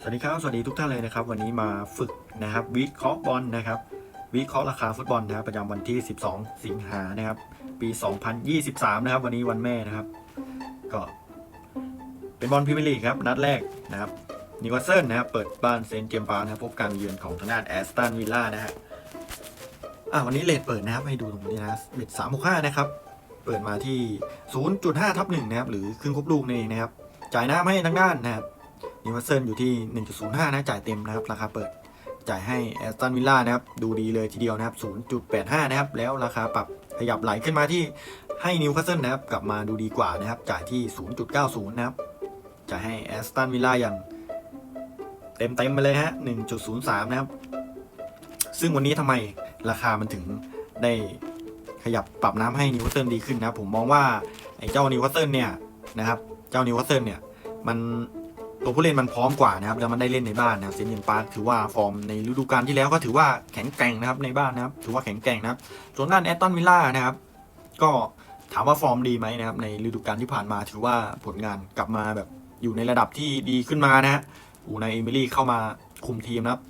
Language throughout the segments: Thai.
สวัสดีครับ สวัสดีทุกท่านเลยนะครับ วันนี้มาฝึกนะครับวิเคราะห์บอลนะครับ วิเคราะห์ราคาฟุตบอลนะครับประจำวันที่ 12 สิงหานะครับ ปี 2023 นะครับ วันนี้วันแม่นะครับ ก็เป็นบอลพรีเมียร์ลีกครับนัดแรกนะครับนิวคาสเซิลนะครับเปิดบ้านเซนต์เจมส์ปาร์คนะครับพบการเยือนของทางด้านแอสตันวิลล่านะฮะอะวันนี้เลทเปิดนะครับให้ดูตรงนี้นะเบ็ด365นะครับเปิดมาที่ 0.5ทับ1นะครับหรือครึ่งครบลูกนี่นเองนะครับจ่ายน้ำให้ทางด้านนะครับ นิวเซิลอยู่ที่ 1.05 นะจ่ายเต็มนะครับ ราคาเปิดจ่ายให้แอสตันวิลล่านะครับ ดูดีเลยทีเดียวนะครับ 0.85 นะครับ แล้วราคาปรับขยับไหลขึ้นมาที่ให้นิวคาสเซิลนะครับ กลับมาดูดีกว่านะครับ จ่ายที่ 0.90 นะครับ จ่ายให้แอสตันวิลล่าอย่างเต็มเต็มไปเลยฮะ 1.03 นะครับ ซึ่งวันนี้ทำไมราคามันถึงได้ขยับปรับน้ำให้นิวคาสเซิลดีขึ้นนะครับผมมองว่าไอ้เจ้านิวคาสเซิลเนี่ยนะครับ เจ้านิวคาสเซิลเนี่ยมัน ตัวผู้เล่นมันพร้อมกว่านะครับแล้วมันได้เล่นในบ้านนะครับเซนต์เจมส์ปาร์คถือว่าฟอร์มในฤดูกาลที่แล้วก็ถือว่าแข็งแกร่งนะครับในบ้านนะครับถือว่าแข็งแกร่งนะครับส่วนด้านแอตตันวิลล่านะครับก็ถามว่าฟอร์มดีไหมนะครับในฤดูกาลที่ผ่านมาถือว่าผลงานกลับมาแบบอยู่ในระดับที่ดีขึ้นมานะฮะอูในเอมิลี่เข้ามาคุมทีมนะครับ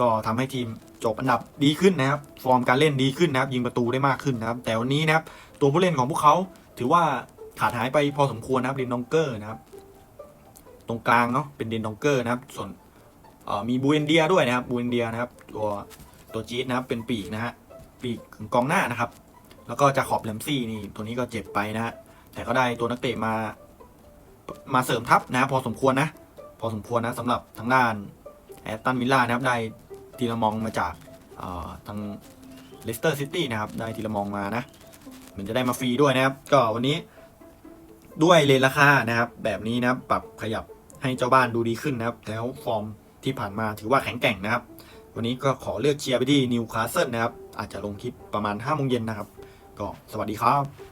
ก็ทำให้ทีมจบอันดับดีขึ้นนะครับ ฟอร์มการเล่นดีขึ้นนะครับ ยิงประตูได้มากขึ้นนะครับ แต่วันนี้นะครับตัวผู้เล่นของพวกเขาถือว่าขาดหายไปพอสมควรนะครับเดนดองเกอร์นะครับ ตรงกลางเนาะเป็นเดนดองเกอร์นะครับ ส่วนมีบูเอนเดียด้วยนะครับบูเอนเดียนะครับ ตัวตัวจี๊ดนะครับเป็นปีกนะฮะปีกกองหน้านะครับ แล้วก็จะขอบแลมซี่นี่ตัวนี้ก็เจ็บไปนะฮะแต่ก็ได้ตัวนักเตะมามาเสริมทัพนะพอสมควรนะ พอสมควรนะสำหรับทางด้านแอตตันวิลล่านะครับได้ทีละมองมาจากทางเลสเตอร์ซิตี้นะครับได้ทีละมองมานะมือนจะได้มาฟรีด้วยนะครับ ก็วันนี้ด้วยเลนราคานะครับ แบบนี้นะปรับขยับ ให้เจ้าบ้านดูดีขึ้นนะครับ แล้วฟอร์มที่ผ่านมาถือว่าแข็งแกร่งนะครับ วันนี้ก็ขอเลือกเชียร์ไปที่นิวคาสเซิลนะครับ อาจจะลงคลิปประมาณ5โมงเย็นนะครับ ก็สวัสดีครับ